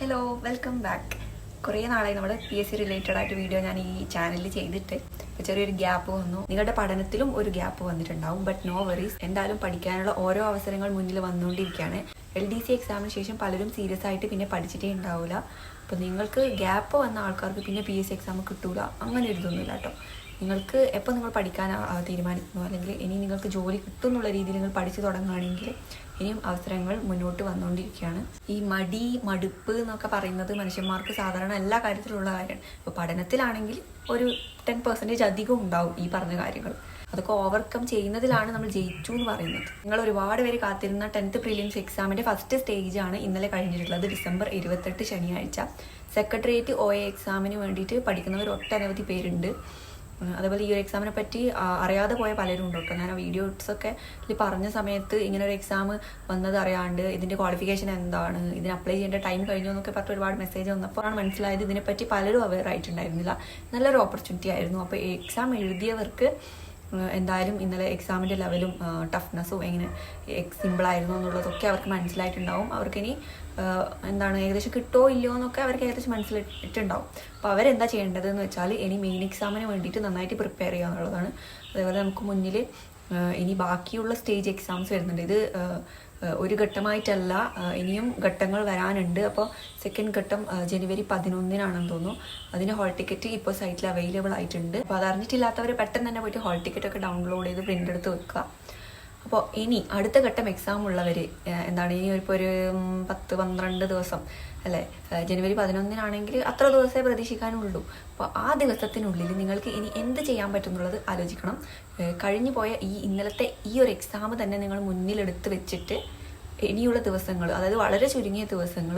Hello welcome back കുറേ നാളായി നമ്മൾ പി എസ് സി റിലേറ്റഡ് ആയിട്ട് വീഡിയോ ഞാൻ ഈ ചാനലിൽ ചെയ്തിട്ട്. ചെറിയൊരു ഗ്യാപ്പ് വന്നു. നിങ്ങളുടെ പഠനത്തിലും ഒരു ഗ്യാപ്പ് വന്നിട്ടുണ്ടാവും. ബട്ട് നോ വറീസ് എന്തായാലും പഠിക്കാനുള്ള ഓരോ അവസരങ്ങൾ മുന്നിൽ വന്നുകൊണ്ടിരിക്കുകയാണ്. എൽ ഡി സി എക്സാമിന് ശേഷം പലരും സീരിയസ് ആയിട്ട് പിന്നെ പഠിച്ചിട്ടേ ഉണ്ടാവില്ല അപ്പോൾ നിങ്ങൾക്ക് ഗ്യാപ്പ് വന്ന ആൾക്കാർക്ക് പിന്നെ പി എസ് സി എക്സാം കിട്ടൂല. അങ്ങനെ ഒരു ഇതൊന്നുമില്ല കേട്ടോ. നിങ്ങൾക്ക് എപ്പോൾ നിങ്ങൾ പഠിക്കാൻ തീരുമാനിക്കുന്നു? അല്ലെങ്കിൽ ഇനി നിങ്ങൾക്ക് ജോലി കിട്ടും എന്നുള്ള രീതിയിൽ നിങ്ങൾ പഠിച്ചു തുടങ്ങുകയാണെങ്കിൽ ഇനിയും അവസരങ്ങൾ മുന്നോട്ട് വന്നുകൊണ്ടിരിക്കുകയാണ്. ഈ മടി മടുപ്പ് എന്നൊക്കെ പറയുന്നത് മനുഷ്യന്മാർക്ക് സാധാരണ എല്ലാ കാര്യത്തിലുള്ള കാര്യമാണ്. ഇപ്പോൾ പഠനത്തിലാണെങ്കിൽ ഒരു ടെൻ പെർസെന്റേജ് അധികം ഉണ്ടാവും ഈ പറഞ്ഞ കാര്യങ്ങൾ. അതൊക്കെ ഓവർകം ചെയ്യുന്നതിലാണ് നമ്മൾ ജയിച്ചു എന്ന് പറയുന്നത്. നിങ്ങൾ ഒരുപാട് പേര് കാത്തിരുന്ന ടെൻത്ത് പ്രിലിംസ് എക്സാമിന്റെ ഫസ്റ്റ് സ്റ്റേജാണ് ഇന്നലെ കഴിഞ്ഞിട്ടുള്ളത് ഡിസംബർ ഇരുപത്തെട്ട് ശനിയാഴ്ച. സെക്രട്ടേറിയറ്റ് ഒ എ എക്സാമിന് വേണ്ടിയിട്ട് പഠിക്കുന്നവർ ഒട്ടനവധി പേരുണ്ട്. അതേപോലെ ഈ ഒരു എക്സാമിനെ പറ്റി അറിയാതെ പോയ പലരും ഉണ്ട് കേട്ടോ. ഞാൻ ആ ഇതിൽ പറഞ്ഞ സമയത്ത് ഇങ്ങനെ ഒരു എക്സാം വന്നത് അറിയാണ്ട് ഇതിന്റെ ക്വാളിഫിക്കേഷൻ എന്താണ് ഇതിന് അപ്ലൈ ചെയ്യേണ്ട ടൈം കഴിഞ്ഞു എന്നൊക്കെ പറഞ്ഞിട്ട് ഒരുപാട് മെസ്സേജ് വന്നപ്പോഴാണ് മനസ്സിലായത് ഇതിനെപ്പറ്റി പലരും അവെയർ ആയിട്ടുണ്ടായിരുന്നില്ല. നല്ലൊരു ഓപ്പർച്യൂണിറ്റി ആയിരുന്നു. അപ്പോൾ എക്സാം എഴുതിയവർക്ക് എന്തായാലും ഇന്നലെ എക്സാമിന്റെ ലെവലും ടഫ്നെസ്സും എങ്ങനെ സിമ്പിളായിരുന്നു എന്നുള്ളതൊക്കെ അവർക്ക് മനസ്സിലായിട്ടുണ്ടാവും. അവർക്കിനി എന്താണ് ഏകദേശം കിട്ടോ ഇല്ലയോ എന്നൊക്കെ അവർക്ക് ഏകദേശം മനസ്സിലിട്ടുണ്ടാവും. അപ്പോൾ അവരെന്താ ചെയ്യേണ്ടതെന്ന് വെച്ചാൽ ഇനി മെയിൻ എക്സാമിന് വേണ്ടിയിട്ട് നന്നായിട്ട് പ്രിപ്പയർ ചെയ്യുക എന്നുള്ളതാണ്. അതേപോലെ നമുക്ക് മുന്നിൽ ഇനി ബാക്കിയുള്ള സ്റ്റേജ് എക്സാംസ് വരുന്നുണ്ട്. ഇത് ഒരു ഘട്ടമായിട്ടല്ല ഇനിയും ഘട്ടങ്ങൾ വരാനുണ്ട്. അപ്പോൾ സെക്കൻഡ് ഘട്ടം ജനുവരി പതിനൊന്നിനാണെന്ന് തോന്നുന്നു. അതിന് ഹോൾ ടിക്കറ്റ് ഇപ്പോൾ സൈറ്റിൽ അവൈലബിൾ ആയിട്ടുണ്ട്. അപ്പോൾ അത് അറിഞ്ഞിട്ടില്ലാത്തവർ പെട്ടെന്ന് തന്നെ പോയിട്ട് ഹോൾ ടിക്കറ്റ് ഒക്കെ ഡൗൺലോഡ് ചെയ്ത് പ്രിന്റ് എടുത്ത് വെക്കുക. അപ്പോൾ ഇനി അടുത്ത ഘട്ടം എക്സാം ഉള്ളവർ എന്താണ് ഇനി ഇപ്പോൾ ഒരു പത്ത് പന്ത്രണ്ട് ദിവസം അല്ലേ? ജനുവരി പതിനൊന്നിനാണെങ്കിൽ അത്ര ദിവസമേ പ്രതീക്ഷിക്കാനുള്ളൂ. അപ്പോൾ ആ ദിവസത്തിനുള്ളിൽ നിങ്ങൾക്ക് ഇനി എന്ത് ചെയ്യാൻ പറ്റുന്നുള്ളത് ആലോചിക്കണം. കഴിഞ്ഞു പോയ ഈ ഇന്നലത്തെ ഈ ഒരു എക്സാം തന്നെ നിങ്ങൾ മുന്നിലെടുത്ത് വെച്ചിട്ട് ഇനിയുള്ള ദിവസങ്ങൾ അതായത് വളരെ ചുരുങ്ങിയ ദിവസങ്ങൾ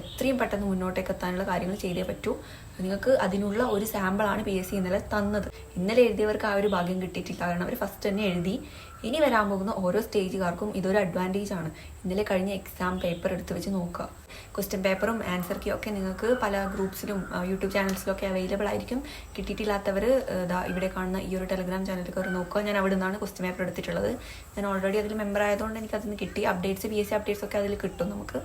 എത്രയും പെട്ടെന്ന് മുന്നോട്ടേക്ക് എത്താനുള്ള കാര്യങ്ങൾ ചെയ്തേ പറ്റൂ. നിങ്ങൾക്ക് അതിനുള്ള ഒരു സാമ്പിളാണ് പി എസ് സി ഇന്നലെ തന്നത്. ഇന്നലെ എഴുതിയവർക്ക് ആ ഒരു ഭാഗ്യം കിട്ടിയിട്ടില്ല. കാരണം അവർ ഫസ്റ്റ് തന്നെ എഴുതി. ഇനി വരാൻ പോകുന്ന ഓരോ സ്റ്റേജുകാർക്കും ഇതൊരു അഡ്വാന്റേജ് ആണ്. ഇന്നലെ കഴിഞ്ഞ എക്സാം പേപ്പർ എടുത്ത് വെച്ച് നോക്കുക. ക്വസ്റ്റ്യൻ പേപ്പറും ആൻസർ കീ ഒക്കെ നിങ്ങൾക്ക് പല ഗ്രൂപ്പ്സിലും യൂട്യൂബ് ചാനൽസിലും ഒക്കെ അവൈലബിൾ ആയിരിക്കും. കിട്ടിയിട്ടില്ലാത്തവർ ഇവിടെ കാണുന്ന ഈ ഒരു ടെലഗ്രാം ചാനലിൽ കയറി നോക്കുക. ഞാൻ അവിടെ നിന്നാണ് ക്വസ്റ്റ്യൻ പേപ്പർ എടുത്തിട്ടുള്ളത്. ഞാൻ ഓൾറെഡി അതിൽ മെമ്പർ ആയതുകൊണ്ട് എനിക്ക് നിന്ന് കിട്ടി. Updates P S C updates ഒക്കെ അതിൽ കിട്ടും നമുക്ക്.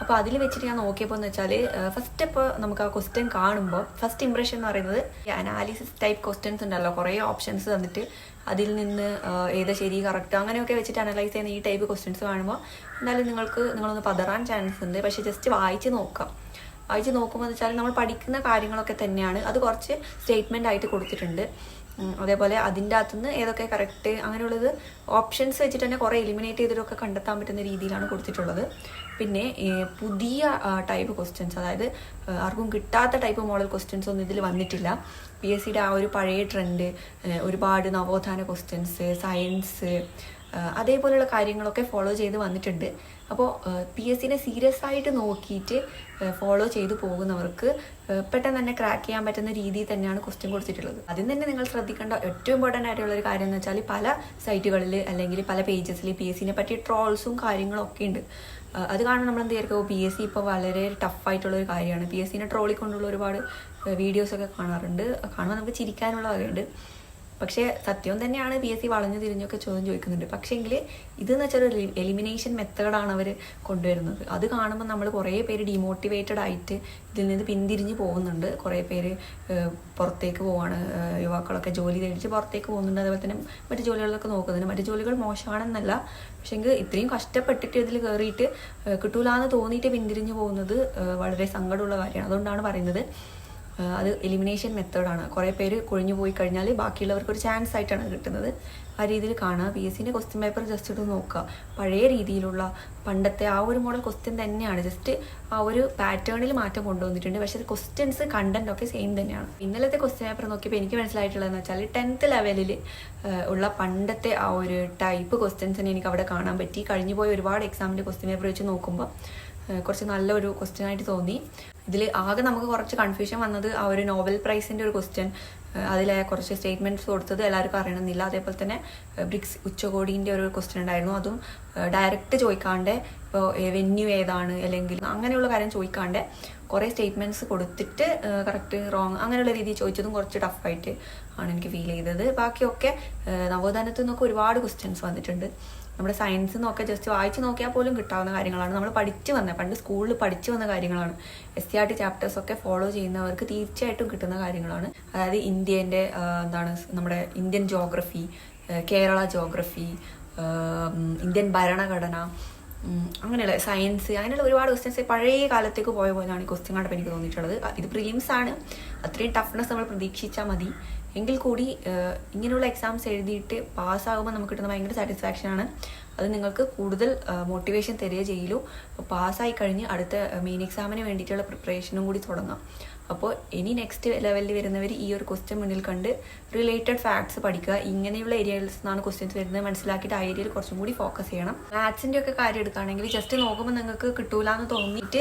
അപ്പോൾ അതിൽ വെച്ചിട്ട് ഞാൻ നോക്കിയപ്പോൾ എന്ന് വെച്ചാൽ ഫസ്റ്റ് ഇപ്പോൾ നമുക്ക് ആ ക്വസ്റ്റ്യൻ കാണുമ്പോൾ ഫസ്റ്റ് ഇംപ്രഷൻ എന്ന് പറയുന്നത് അനാലിസിസ് ടൈപ്പ് ക്വസ്റ്റ്യൻസ് ഉണ്ടല്ലോ കുറേ ഓപ്ഷൻസ് തന്നിട്ട് അതിൽ നിന്ന് ഏത് ശരി കറക്റ്റ് അങ്ങനെയൊക്കെ വെച്ചിട്ട് അനലൈസ് ചെയ്യുന്ന ഈ ടൈപ്പ് ക്വസ്റ്റ്യൻസ് കാണുമ്പോൾ എന്തായാലും നിങ്ങൾക്ക് നിങ്ങളൊന്ന് പതറാൻ ചാൻസ് ഉണ്ട്. പക്ഷേ ജസ്റ്റ് വായിച്ച് നോക്കാം. വായിച്ച് നോക്കുമ്പോൾ എന്ന് വെച്ചാൽ നമ്മൾ പഠിക്കുന്ന കാര്യങ്ങളൊക്കെ തന്നെയാണ്. അത് കുറച്ച് സ്റ്റേറ്റ്മെന്റ് ആയിട്ട് കൊടുത്തിട്ടുണ്ട്. അതേപോലെ അതിന്റെ അകത്തുനിന്ന് ഏതൊക്കെ കറക്റ്റ് അങ്ങനെയുള്ളത് ഓപ്ഷൻസ് വെച്ചിട്ട് തന്നെ കുറേ എലിമിനേറ്റ് ചെയ്തിട്ടൊക്കെ കണ്ടെത്താൻ പറ്റുന്ന രീതിയിലാണ് കൊടുത്തിട്ടുള്ളത്. പിന്നെ പുതിയ ടൈപ്പ് ക്വസ്റ്റ്യൻസ് അതായത് ആർക്കും കിട്ടാത്ത ടൈപ്പ് മോഡൽ ക്വസ്റ്റ്യൻസ് ഒന്നും ഇതിൽ വന്നിട്ടില്ല. പി എസ് സിയുടെ ആ ഒരു പഴയ ട്രെൻഡ് ഒരുപാട് നവോത്ഥാന ക്വസ്റ്റ്യൻസ് സയൻസ് അതേപോലെയുള്ള കാര്യങ്ങളൊക്കെ ഫോളോ ചെയ്ത് വന്നിട്ടുണ്ട്. അപ്പോൾ പി എസ് സിനെ സീരിയസ് ആയിട്ട് നോക്കിയിട്ട് ഫോളോ ചെയ്ത് പോകുന്നവർക്ക് പെട്ടെന്ന് തന്നെ ക്രാക്ക് ചെയ്യാൻ പറ്റുന്ന രീതിയിൽ തന്നെയാണ് ക്വസ്റ്റ്യൻ കൊടുത്തിട്ടുള്ളത്. അതിൽ തന്നെ നിങ്ങൾ ശ്രദ്ധിക്കേണ്ട ഏറ്റവും ഇമ്പോർട്ടന്റ് ആയിട്ടുള്ള ഒരു കാര്യം എന്ന് വെച്ചാൽ പല സൈറ്റുകളിൽ അല്ലെങ്കിൽ പല പേജസിൽ പി എസ് സിനെ പറ്റി ട്രോൾസും കാര്യങ്ങളും ഒക്കെ ഉണ്ട്. അത് കാരണം നമ്മൾ എന്ത് വിചാരിക്കും? പി എസ് സി ഇപ്പോൾ വളരെ ടഫായിട്ടുള്ള ഒരു കാര്യമാണ് പി എസ് സിനെ ട്രോളിക്കൊണ്ടുള്ള ഒരുപാട് വീഡിയോസൊക്കെ കാണാറുണ്ട്. കാണുമ്പോൾ നമുക്ക് ചിരിക്കാനുള്ള വകയുണ്ട്. പക്ഷേ സത്യം തന്നെയാണ് പി എസ് സി വളഞ്ഞു തിരിഞ്ഞൊക്കെ ചോദ്യം ചോദിക്കുന്നുണ്ട്. പക്ഷേങ്കിൽ ഇതെന്ന് വെച്ചാൽ ഒരു എലിമിനേഷൻ മെത്തേഡാണ് അവർ കൊണ്ടുവരുന്നത്. അത് കാണുമ്പോൾ നമ്മൾ കുറേ പേര് ഡിമോട്ടിവേറ്റഡ് ആയിട്ട് ഇതിൽ നിന്ന് പിന്തിരിഞ്ഞ് പോകുന്നുണ്ട്. കുറേ പേര് പുറത്തേക്ക് പോവാണ്. യുവാക്കളൊക്കെ ജോലി തേടിച്ച് പുറത്തേക്ക് പോകുന്നുണ്ട്. അതുപോലെ തന്നെ മറ്റു ജോലികളൊക്കെ നോക്കുന്നുണ്ട് മറ്റു ജോലികൾ മോശമാണെന്നല്ല. പക്ഷേങ്കിൽ ഇത്രയും കഷ്ടപ്പെട്ടിട്ട് ഇതിൽ കയറിയിട്ട് കിട്ടൂലാന്ന് തോന്നിയിട്ട് പിന്തിരിഞ്ഞ് പോകുന്നത് വളരെ സങ്കടമുള്ള കാര്യമാണ്. അതുകൊണ്ടാണ് പറയുന്നത് അത് എലിമിനേഷൻ മെത്തേഡാണ് കുറേ പേര് കൊഴിഞ്ഞു പോയി കഴിഞ്ഞാൽ ബാക്കിയുള്ളവർക്ക് ഒരു ചാൻസ് ആയിട്ടാണ് കിട്ടുന്നത്. ആ രീതിയിൽ കാണുക പി എസ് സിന്റെ ക്വസ്റ്റ്യൻ പേപ്പർ ജസ്റ്റ് ഒന്ന് നോക്കുക. പഴയ രീതിയിലുള്ള പണ്ടത്തെ ആ ഒരു മോഡൽ ക്വസ്റ്റ്യൻ തന്നെയാണ്. ജസ്റ്റ് ആ ഒരു പാറ്റേണിൽ മാറ്റം കൊണ്ടുവന്നിട്ടുണ്ട്. പക്ഷേ ക്വസ്റ്റ്യൻസ് കണ്ടന്റ് ഒക്കെ സെയിം തന്നെയാണ്. ഇന്നലത്തെ ക്വസ്റ്റ്യൻ പേപ്പർ നോക്കിയപ്പോൾ എനിക്ക് മനസ്സിലായിട്ടുള്ളതെന്ന് വെച്ചാൽ ടെൻത്ത് ലെവലിൽ ഉള്ള പണ്ടത്തെ ആ ഒരു ടൈപ്പ് ക്വസ്റ്റ്യൻസിനെ എനിക്ക് അവിടെ കാണാൻ പറ്റി. കഴിഞ്ഞു പോയ ഒരുപാട് എക്സാമിന്റെ ക്വസ്റ്റ്യൻ പേപ്പർ വെച്ച് നോക്കുമ്പോൾ കുറച്ച് നല്ലൊരു ക്വസ്റ്റ്യൻ ആയിട്ട് തോന്നി. ഇതിൽ ആകെ നമുക്ക് കുറച്ച് കൺഫ്യൂഷൻ വന്നത് ആ ഒരു നോവൽ പ്രൈസിന്റെ ഒരു ക്വസ്റ്റ്യൻ അതിലെ കുറച്ച് സ്റ്റേറ്റ്മെന്റ്സ് കൊടുത്തത് എല്ലാവർക്കും അറിയണമെന്നില്ല. അതേപോലെ തന്നെ ബ്രിക്സ് ഉച്ചകോടിന്റെ ഒരു ക്വസ്റ്റ്യൻ ഉണ്ടായിരുന്നു. അതും ഡയറക്റ്റ് ചോദിക്കാണ്ട് ഇപ്പോൾ വെന്യൂ ഏതാണ്? അല്ലെങ്കിൽ അങ്ങനെയുള്ള കാര്യം ചോദിക്കാണ്ട് കുറേ സ്റ്റേറ്റ്മെന്റ്സ് കൊടുത്തിട്ട് കറക്റ്റ് റോങ് അങ്ങനെയുള്ള രീതിയിൽ ചോദിച്ചതും കുറച്ച് ടഫായിട്ട് ആണ് എനിക്ക് ഫീൽ ചെയ്തത്. ബാക്കിയൊക്കെ നവോത്ഥാനത്തു നിന്നൊക്കെ ഒരുപാട് ക്വസ്റ്റ്യൻസ് വന്നിട്ടുണ്ട്. നമ്മുടെ സയൻസ് എന്നൊക്കെ ജസ്റ്റ് വായിച്ച് നോക്കിയാൽ പോലും കിട്ടാവുന്ന കാര്യങ്ങളാണ്. നമ്മൾ പഠിച്ചു വന്ന പണ്ട് സ്കൂളിൽ പഠിച്ചു വന്ന കാര്യങ്ങളാണ്. S C R T chapters ഒക്കെ ഫോളോ ചെയ്യുന്നവർക്ക് തീർച്ചയായിട്ടും കിട്ടുന്ന കാര്യങ്ങളാണ്. അതായത് ഇന്ത്യന്റെ എന്താണ് നമ്മുടെ Indian geography Kerala geography Indian ഭരണഘടന അങ്ങനെയുള്ള സയൻസ് അങ്ങനെയുള്ള ഒരുപാട് ക്വസ്റ്റ്യൻസ് പഴയ കാലത്തേക്ക് പോയ പോലെയാണ് ഈ ക്വസ്റ്റ്യൻ കണ്ടപ്പോൾ എനിക്ക് തോന്നിയിട്ടുള്ളത്. ഇത് പ്രീംസ് ആണ്. അത്രയും ടഫ്നെസ് നമ്മൾ പ്രതീക്ഷിച്ചാൽ മതി. എങ്കിൽ കൂടി ഇങ്ങനെയുള്ള എക്സാംസ് എഴുതിയിട്ട് പാസ്സാകുമ്പോൾ നമുക്ക് കിട്ടുന്ന ഭയങ്കര സാറ്റിസ്ഫാക്ഷൻ ആണ്. അത് നിങ്ങൾക്ക് കൂടുതൽ മോട്ടിവേഷൻ തരിക ചെയ്യലൂ പാസ്സായി കഴിഞ്ഞ് അടുത്ത മെയിൻ എക്സാമിന് വേണ്ടിയിട്ടുള്ള പ്രിപ്പറേഷനും കൂടി തുടങ്ങാം. അപ്പോൾ ഇനി നെക്സ്റ്റ് ലെവലിൽ വരുന്നവർ ഈ ഒരു ക്വസ്റ്റ്യൻ മുന്നിൽ കണ്ട് റിലേറ്റഡ് ഫാക്ട്സ് പഠിക്കുക. ഇങ്ങനെയുള്ള ഏരിയയിൽ നിന്നാണ് ക്വസ്റ്റ്യൻസ് വരുന്നത്. മനസ്സിലാക്കിയിട്ട് ആ ഏരിയയിൽ കുറച്ചും കൂടി ഫോക്കസ് ചെയ്യണം. മാത്സിന്റെ ഒക്കെ കാര്യം എടുക്കുകയാണെങ്കിൽ ജസ്റ്റ് നോക്കുമ്പോൾ നിങ്ങൾക്ക് കിട്ടൂല എന്ന് തോന്നിയിട്ട്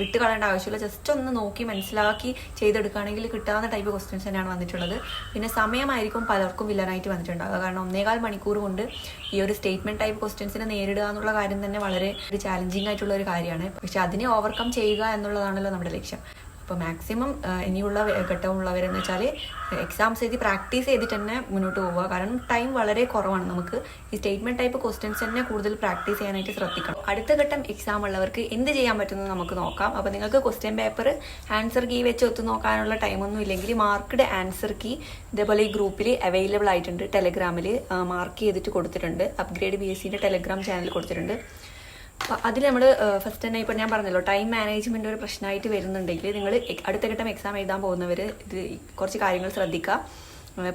വിട്ട് കളയേണ്ട ആവശ്യമില്ല. ജസ്റ്റ് ഒന്ന് നോക്കി മനസ്സിലാക്കി ചെയ്തെടുക്കുകയാണെങ്കിൽ കിട്ടാവുന്ന ടൈപ്പ് ക്വസ്റ്റ്യൻസ് തന്നെയാണ് വന്നിട്ടുള്ളത്. പിന്നെ സമയമായിരിക്കും പലർക്കും വില്ലനായിട്ട് വന്നിട്ടുണ്ടാകുക കാരണം ഒന്നേകാൽ മണിക്കൂർ കൊണ്ട് ഈ ഒരു സ്റ്റേറ്റ്മെന്റ് ടൈപ്പ് ക്വസ്റ്റ്യൻസിനെ നേരിടുക എന്നുള്ള കാര്യം തന്നെ വളരെ ഒരു ചാലഞ്ചിങ് ആയിട്ടുള്ള ഒരു കാര്യമാണ്. പക്ഷെ അതിനെ ഓവർകം ചെയ്യുക എന്നുള്ളതാണല്ലോ നമ്മുടെ ലക്ഷ്യം. അപ്പോൾ മാക്സിമം ഇനിയുള്ള ഘട്ടമുള്ളവരെന്ന് വെച്ചാൽ എക്സാംസ് എഴുതി പ്രാക്ടീസ് ചെയ്തിട്ട് തന്നെ മുന്നോട്ട് പോവുക. കാരണം ടൈം വളരെ കുറവാണ്. നമുക്ക് ഈ സ്റ്റേറ്റ്മെന്റ് ടൈപ്പ് ക്വസ്റ്റ്യൻസ് തന്നെ കൂടുതൽ പ്രാക്ടീസ് ചെയ്യാനായിട്ട് ശ്രദ്ധിക്കണം. അടുത്ത ഘട്ടം എക്സാം ഉള്ളവർക്ക് എന്ത് ചെയ്യാൻ പറ്റുന്നത് നമുക്ക് നോക്കാം. അപ്പോൾ നിങ്ങൾക്ക് ക്വസ്റ്റ്യൻ പേപ്പർ ആൻസർ കീ വെച്ച് ഒത്തു നോക്കാനുള്ള ടൈമൊന്നും ഇല്ലെങ്കിൽ മാർക്ക്ഡ് ആൻസർ കീ ഇതേപോലെ ഈ ഗ്രൂപ്പിൽ അവൈലബിൾ ആയിട്ടുണ്ട്. ടെലഗ്രാമിൽ മാർക്ക് ചെയ്തിട്ട് കൊടുത്തിട്ടുണ്ട്. അപ്ഗ്രേഡ് ബി എസ് സിന്റെ ടെലഗ്രാം ചാനൽ കൊടുത്തിട്ടുണ്ട്. അതിൽ നമ്മൾ ഫസ്റ്റ് തന്നെ ഇപ്പോൾ ഞാൻ പറഞ്ഞല്ലോ ടൈം മാനേജ്മെന്റ് ഒരു പ്രശ്നമായിട്ട് വരുന്നുണ്ടെങ്കിൽ നിങ്ങൾ അടുത്ത ഘട്ടം എക്സാം എഴുതാൻ പോകുന്നവർ ഇത് കുറച്ച് കാര്യങ്ങൾ ശ്രദ്ധിക്കുക.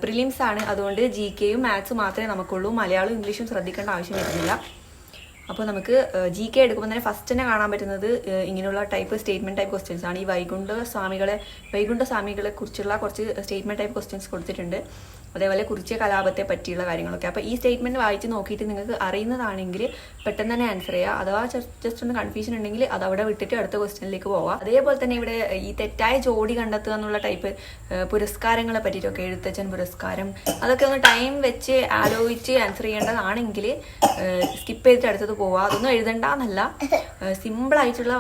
പ്രിലിംസ് ആണ് അതുകൊണ്ട് ജി കെയും മാത്സും മാത്രമേ നമുക്കുള്ളൂ. മലയാളവും ഇംഗ്ലീഷും ശ്രദ്ധിക്കേണ്ട ആവശ്യം വരുന്നില്ല. അപ്പോൾ നമുക്ക് ജി കെ എടുക്കുമ്പോൾ തന്നെ ഫസ്റ്റ് തന്നെ കാണാൻ പറ്റുന്നത് ഇങ്ങനെയുള്ള ടൈപ്പ് സ്റ്റേറ്റ്മെന്റ് ടൈപ്പ് ക്വസ്റ്റ്യൻസ് ആണ്. ഈ വൈകുണ്ഠ സ്വാമികളെ വൈകുണ്ഠ സ്വാമികളെ കുറിച്ചുള്ള കുറച്ച് സ്റ്റേറ്റ്മെന്റ് ടൈപ്പ് ക്വസ്റ്റ്യൻസ് കൊടുത്തിട്ടുണ്ട്. അതേപോലെ കുറിച്ചേ കലാപത്തെ പറ്റിയുള്ള കാര്യങ്ങളൊക്കെ. അപ്പോൾ ഈ സ്റ്റേറ്റ്മെന്റ് വായിച്ച് നോക്കിയിട്ട് നിങ്ങൾക്ക് അറിയുന്നതാണെങ്കിൽ പെട്ടെന്ന് തന്നെ ആൻസർ ചെയ്യുക. അഥവാ ജസ്റ്റ് ഒന്ന് കൺഫ്യൂഷൻ ഉണ്ടെങ്കിൽ അത് അവിടെ വിട്ടിട്ട് അടുത്ത ക്വസ്റ്റ്യനിലേക്ക് പോവാം അതേപോലെ തന്നെ ഇവിടെ ഈ തെറ്റായ ജോഡി കണ്ടെത്തുക എന്നുള്ള ടൈപ്പ് പുരസ്കാരങ്ങളെ പറ്റിയിട്ടൊക്കെ എഴുത്തച്ഛൻ പുരസ്കാരം അതൊക്കെ ഒന്ന് ടൈം വെച്ച് ആലോചിച്ച് ആൻസർ ചെയ്യേണ്ടതാണെങ്കിൽ സ്കിപ്പ് ചെയ്തിട്ട് അടുത്തത് പോവുക. അതൊന്നും എഴുതണ്ടെന്നല്ല. സിമ്പിൾ ആയിട്ടുള്ള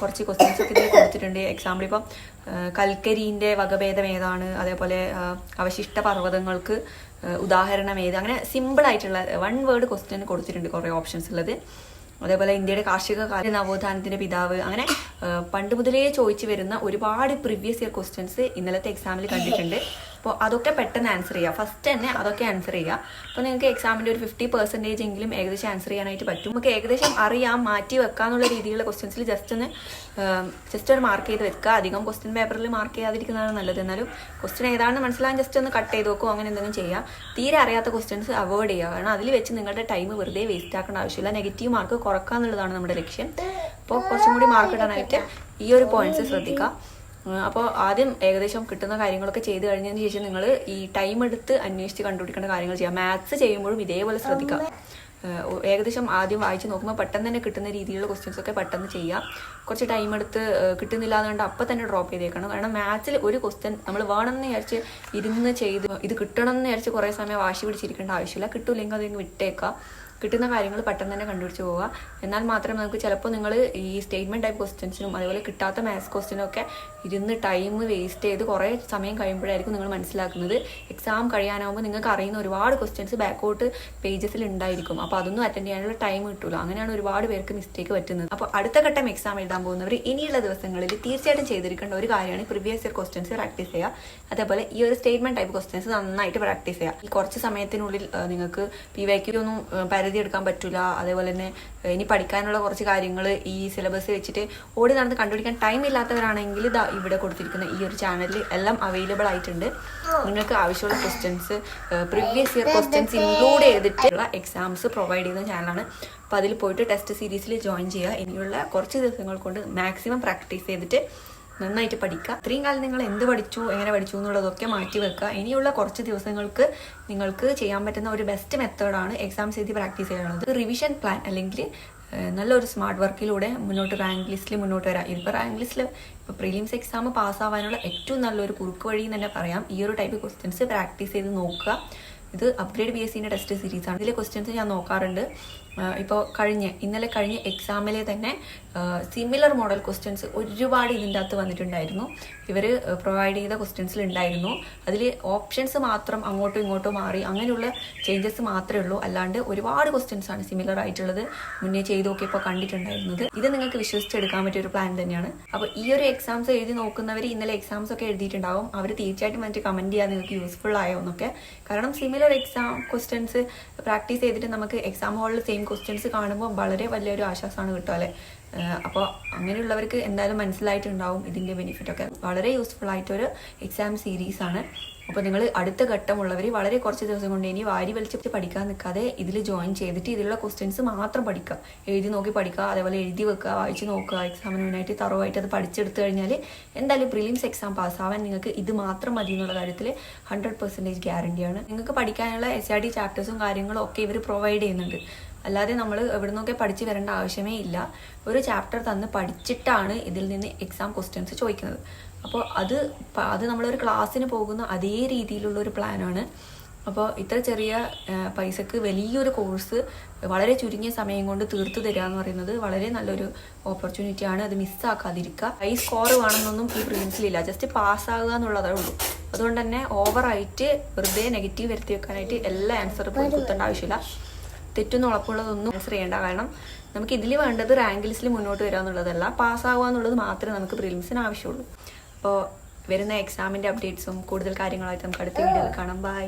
കുറച്ച് ക്വസ്റ്റ്യൻസ് ഒക്കെ കൊടുത്തിട്ടുണ്ട്. എക്സാമ്പിൾ ഇപ്പം ഏഹ്, കൽക്കരിന്റെ വകഭേദം ഏതാണ്? അതേപോലെ അവശിഷ്ട പർവതങ്ങൾക്ക് ഉദാഹരണം ഏത്? അങ്ങനെ സിമ്പിൾ ആയിട്ടുള്ള വൺ വേർഡ് ക്വസ്റ്റ്യൻ കൊടുത്തിട്ടുണ്ട് കുറേ ഓപ്ഷൻസ് ഉള്ളത്. അതേപോലെ ഇന്ത്യയുടെ കാർഷിക കാല നവോത്ഥാനത്തിന്റെ പിതാവ്. അങ്ങനെ പണ്ട് മുതലേ ചോദിച്ചു വരുന്ന ഒരുപാട് പ്രീവിയസ് ഇയർ ക്വസ്റ്റ്യൻസ് ഇന്നലത്തെ എക്സാമിൽ കണ്ടിട്ടുണ്ട്. അപ്പോൾ അതൊക്കെ പെട്ടെന്ന് ആൻസർ ചെയ്യുക ഫസ്റ്റ് തന്നെ അതൊക്കെ ആൻസർ ചെയ്യുക അപ്പോൾ നിങ്ങൾക്ക് എക്സാമിന്റെ ഒരു ഫിഫ്റ്റി പെർസെന്റേജ് എങ്കിലും ഏകദേശം ആൻസർ ചെയ്യാനായിട്ട് പറ്റും. നമുക്ക് ഏകദേശം അറിയാം മാറ്റി വെക്കാന്നുള്ള രീതിയിലുള്ള ക്വസ്റ്റ്യൻസിൽ ജസ്റ്റ് ഒന്ന് ജസ്റ്റ് ഒരു മാർക്ക് ചെയ്ത് വെക്കുക. അധികം ക്വസ്റ്റ്യൻ പേപ്പറിൽ മാർക്ക് ചെയ്യാതിരിക്കുന്നതാണ് നല്ലത്. എന്നാലും ക്വസ്റ്റ്യൻ ഏതാണെന്ന് മനസ്സിലാകാൻ ജസ്റ്റ് ഒന്ന് കട്ട് ചെയ്ത് നോക്കുക അങ്ങനെ എന്തെങ്കിലും ചെയ്യുക തീരെ അറിയാത്ത ക്വസ്റ്റ്യൻസ് അവോയ്ഡ് ചെയ്യുക കാരണം അതിൽ വെച്ച് നിങ്ങളുടെ ടൈം വെറുതെ വേസ്റ്റ് ആക്കേണ്ട ആവശ്യമില്ല. നെഗറ്റീവ് മാർക്ക് കുറക്കുക എന്നുള്ളതാണ് നമ്മുടെ ലക്ഷ്യം. അപ്പോൾ കുറച്ചും കൂടി മാർക്ക് ഇടാനായിട്ട് ഈ ഒരു പോയിന്റ്സ് ശ്രദ്ധിക്കുക അപ്പോൾ ആദ്യം ഏകദേശം കിട്ടുന്ന കാര്യങ്ങളൊക്കെ ചെയ്ത് കഴിഞ്ഞതിന് ശേഷം നിങ്ങൾ ഈ ടൈം എടുത്ത് അന്വേഷിച്ച് കണ്ടുപിടിക്കേണ്ട കാര്യങ്ങൾ ചെയ്യുക മാത്സ് ചെയ്യുമ്പോഴും ഇതേപോലെ ശ്രദ്ധിക്കുക ഏകദേശം ആദ്യം വായിച്ച് നോക്കുമ്പോൾ പെട്ടെന്ന് തന്നെ കിട്ടുന്ന രീതിയിലുള്ള ക്വസ്റ്റ്യൻസ് ഒക്കെ പെട്ടെന്ന് ചെയ്യുക കുറച്ച് ടൈം എടുത്ത് കിട്ടുന്നില്ല കിട്ടുന്നില്ല എന്നുകൊണ്ട് അപ്പം തന്നെ ഡ്രോപ്പ് ചെയ്തേക്കണം. കാരണം മാത്സിൽ ഒരു ക്വസ്റ്റ്യൻ നമ്മൾ വേണമെന്ന് വിചാരിച്ച് ഇരുന്ന് ചെയ്ത് ഇത് കിട്ടണം എന്ന് വിചാരിച്ച് കുറേ സമയം വാശി പിടിച്ചിരിക്കേണ്ട ആവശ്യമില്ല. കിട്ടൂല്ലെങ്കിൽ അതെങ്കിൽ വിട്ടേക്കുക കിട്ടുന്ന കാര്യങ്ങൾ പെട്ടെന്ന് തന്നെ കണ്ടുപിടിച്ച് പോവുക. എന്നാൽ മാത്രമേ നമുക്ക് ചിലപ്പോൾ നിങ്ങൾ ഈ സ്റ്റേറ്റ്മെന്റ് ടൈപ്പ് ക്വസ്റ്റ്യൻസിനും അതുപോലെ കിട്ടാത്ത മാത്സ് ക്വസ്റ്റ്യനും ഒക്കെ ഇരുന്ന് ടൈം വേസ്റ്റ് ചെയ്ത് കുറേ സമയം കഴിയുമ്പോഴായിരിക്കും നിങ്ങൾ മനസ്സിലാക്കുന്നത്. എക്സാം കഴിയാനാകുമ്പോൾ നിങ്ങൾക്ക് അറിയുന്ന ഒരുപാട് ക്വസ്റ്റ്യൻസ് ബാക്കോട്ട് പേജസിൽ ഉണ്ടായിരിക്കും. അപ്പോൾ അതൊന്നും അറ്റൻഡ് ചെയ്യാനുള്ള ടൈം കിട്ടുള്ളൂ അങ്ങനെയാണ് ഒരുപാട് പേർക്ക് മിസ്റ്റേക്ക് പറ്റുന്നത്. അപ്പോൾ അടുത്ത ഘട്ടം എക്സാം എഴുതാൻ പോകുന്നവർ ഇനിയുള്ള ദിവസങ്ങളിൽ തീർച്ചയായിട്ടും ചെയ്തിരിക്കേണ്ട ഒരു കാര്യമാണ് പ്രീവിയസ് ഇയർ ക്വസ്റ്റ്യൻസ് പ്രാക്ടീസ് ചെയ്യുക. അതേപോലെ ഈ ഒരു സ്റ്റേറ്റ്മെന്റ് ടൈപ്പ് ക്വസ്റ്റ്യൻസ് നന്നായിട്ട് പ്രാക്ടീസ് ചെയ്യുക. ഈ കുറച്ച് സമയത്തിനുള്ളിൽ നിങ്ങൾക്ക് പി വൈക്ക് ഒന്നും ആ, എടുക്കാൻ പറ്റില്ല അതേപോലെ തന്നെ ഇനി പഠിക്കാനുള്ള കുറച്ച് കാര്യങ്ങൾ ഈ സിലബസ് വെച്ചിട്ട് ഓടി നടന്ന് കണ്ടുപിടിക്കാൻ ടൈം ഇല്ലാത്തവരാണെങ്കിൽ ഇതാ ഇവിടെ കൊടുത്തിരിക്കുന്ന ഈ ഒരു ചാനലിൽ എല്ലാം അവൈലബിൾ ആയിട്ടുണ്ട്. നിങ്ങൾക്ക് ആവശ്യമുള്ള questions previous year questions include ചെയ്തിട്ടുള്ള എക്സാംസ് പ്രൊവൈഡ് ചെയ്യുന്ന ചാനലാണ് അപ്പോൾ അതിൽ പോയിട്ട് ടെസ്റ്റ് സീരീസിൽ ജോയിൻ ചെയ്യുക. ഇനിയുള്ള കുറച്ച് ദിവസങ്ങൾ കൊണ്ട് മാക്സിമം പ്രാക്ടീസ് ചെയ്തിട്ട് നന്നായിട്ട് പഠിക്കുക. ഇത്രയും കാലം നിങ്ങൾ എന്ത് പഠിച്ചു എങ്ങനെ പഠിച്ചു എന്നുള്ളതൊക്കെ മാറ്റി വെക്കുക. ഇനിയുള്ള കുറച്ച് ദിവസങ്ങൾക്ക് നിങ്ങൾക്ക് ചെയ്യാൻ പറ്റുന്ന ഒരു ബെസ്റ്റ് മെത്തേഡാണ് എക്സാം എഴുതി പ്രാക്ടീസ് ചെയ്യാനുള്ളത്. റിവിഷൻ പ്ലാൻ അല്ലെങ്കിൽ നല്ലൊരു സ്മാർട്ട് വർക്കിലൂടെ മുന്നോട്ട് റാങ്ക് ലിസ്റ്റിൽ മുന്നോട്ട് വരാം. ഇതിപ്പോൾ റാങ്ക് ലിസ്റ്റിൽ ഇപ്പോൾ പ്രീലിംസ് എക്സാം പാസ്സാവാനുള്ള ഏറ്റവും നല്ലൊരു കുറുക്ക് വഴി എന്ന് തന്നെ പറയാം. ഈ ഒരു ടൈപ്പ് ക്വസ്റ്റ്യൻസ് പ്രാക്ടീസ് ചെയ്ത് നോക്കുക. ഇത് അപ്ഗ്രേഡ് ബി എസ് സിന്റെ ടെസ്റ്റ് സീരീസ് ആണ്. ഇതിലെ ക്വസ്റ്റ്യൻസ് ഞാൻ നോക്കാറുണ്ട്. ഇപ്പോൾ കഴിഞ്ഞ ഇന്നലെ കഴിഞ്ഞ എക്സാമിലെ തന്നെ സിമിലർ മോഡൽ ക്വസ്റ്റ്യൻസ് ഒരുപാട് ഇതിന്റെ അകത്ത് വന്നിട്ടുണ്ടായിരുന്നു. ഇവർ പ്രൊവൈഡ് ചെയ്ത ക്വസ്റ്റ്യൻസിൽ ഉണ്ടായിരുന്നു. അതിൽ ഓപ്ഷൻസ് മാത്രം അങ്ങോട്ടും ഇങ്ങോട്ടും മാറി അങ്ങനെയുള്ള ചേഞ്ചസ് മാത്രമേ ഉള്ളൂ. അല്ലാണ്ട് ഒരുപാട് ക്വസ്റ്റ്യൻസ് ആണ് സിമിലർ ആയിട്ടുള്ളത് മുന്നേ ചെയ്ത് നോക്കിയപ്പോൾ കണ്ടിട്ടുണ്ടായിരുന്നത്. ഇത് നിങ്ങൾക്ക് വിശ്വസിച്ചെടുക്കാൻ പറ്റിയ ഒരു പ്ലാൻ തന്നെയാണ്. അപ്പോൾ ഈ ഒരു എക്സാംസ് എഴുതി നോക്കുന്നവർ ഇന്നലെ എക്സാംസ് ഒക്കെ എഴുതിയിട്ടുണ്ടാവും. അവർ തീർച്ചയായിട്ടും വന്നിട്ട് കമന്റ് ചെയ്യാൻ നിങ്ങൾക്ക് യൂസ്ഫുൾ ആയോ എന്നൊക്കെ. കാരണം സിമിലർ എക്സാം ക്വസ്റ്റ്യൻസ് പ്രാക്ടീസ് ചെയ്തിട്ട് നമുക്ക് എക്സാം ഹാളിൽ സെയിം ക്വസ്റ്റ്യൻസ് കാണുമ്പോൾ വളരെ വലിയൊരു ആശ്വാസമാണ് കിട്ടുക അല്ലേ? അപ്പോൾ അങ്ങനെയുള്ളവർക്ക് എന്തായാലും മനസ്സിലായിട്ടുണ്ടാവും ഇതിന്റെ ബെനിഫിറ്റ് ഒക്കെ. വളരെ യൂസ്ഫുൾ ആയിട്ടൊരു എക്സാം സീരീസ് ആണ്. അപ്പോൾ നിങ്ങൾ അടുത്ത ഘട്ടമുള്ളവർ വളരെ കുറച്ച് ദിവസം കൊണ്ട് ഇനി വാരി വലിച്ച് പഠിക്കാൻ നിൽക്കാതെ ഇതിൽ ജോയിൻ ചെയ്തിട്ട് ഇതിലുള്ള ക്വസ്റ്റ്യൻസ് മാത്രം പഠിക്കുക. എഴുതി നോക്കി പഠിക്കുക അതേപോലെ എഴുതി വെക്കുക വായിച്ച് നോക്കുക എക്സാമിന് മുന്നായിട്ട് തറവായിട്ട് അത് പഠിച്ചെടുത്ത് കഴിഞ്ഞാൽ എന്തായാലും പ്രിലിംസ് എക്സാം പാസ്സാവാൻ നിങ്ങൾക്ക് ഇത് മാത്രം മതി എന്നുള്ള കാര്യത്തിൽ ഹൺഡ്രഡ് പെർസെന്റേജ് ഗ്യാരണ്ടിയാണ് നിങ്ങൾക്ക് പഠിക്കാനുള്ള എസ് ആർ ഡി ചാപ്റ്റേഴ്സും കാര്യങ്ങളും ഒക്കെ ഇവർ പ്രൊവൈഡ് ചെയ്യുന്നുണ്ട്. അല്ലാതെ നമ്മൾ എവിടെ നിന്നൊക്കെ പഠിച്ച് വരേണ്ട ആവശ്യമേ ഇല്ല. ഒരു ചാപ്റ്റർ തന്ന് പഠിച്ചിട്ടാണ് ഇതിൽ നിന്ന് എക്സാം ക്വസ്റ്റ്യൻസ് ചോദിക്കുന്നത്. അപ്പോൾ അത് അത് നമ്മളൊരു ക്ലാസ്സിന് പോകുന്ന അതേ രീതിയിലുള്ള ഒരു പ്ലാനാണ് അപ്പോൾ ഇത്ര ചെറിയ പൈസക്ക് വലിയൊരു കോഴ്സ് വളരെ ചുരുങ്ങിയ സമയം കൊണ്ട് തീർത്തു തരിക എന്ന് പറയുന്നത് വളരെ നല്ലൊരു ഓപ്പർച്യൂണിറ്റി ആണ്. അത് മിസ്സാക്കാതിരിക്കുക ഹൈ സ്കോർ വേണമെന്നൊന്നും ഈ പ്രിൻസിലില്ല ജസ്റ്റ് പാസ്സാകുക എന്നുള്ളതേ ഉള്ളൂ. അതുകൊണ്ട് തന്നെ ഓവറായിട്ട് വെറുതെ നെഗറ്റീവ് വരുത്തി വെക്കാനായിട്ട് എല്ലാ ആൻസറും കൊടുത്തേണ്ട ആവശ്യമില്ല. തെറ്റൊന്നും ഉളപ്പുള്ളതൊന്നും ആൻസർ ചെയ്യേണ്ട. കാരണം നമുക്ക് ഇതിൽ വേണ്ടത് റാങ്ക് ലിസ്റ്റിൽ മുന്നോട്ട് വരിക എന്നുള്ളതല്ല പാസ്സാവുക എന്നുള്ളത് മാത്രമേ നമുക്ക് പ്രിലിംസിന് ആവശ്യമുള്ളൂ. അപ്പോൾ വരുന്ന എക്സാമിന്റെ അപ്ഡേറ്റ്സും കൂടുതൽ കാര്യങ്ങളായിട്ട് നമുക്ക് അടുത്ത വീഡിയോയിൽ കാണാം. ബൈ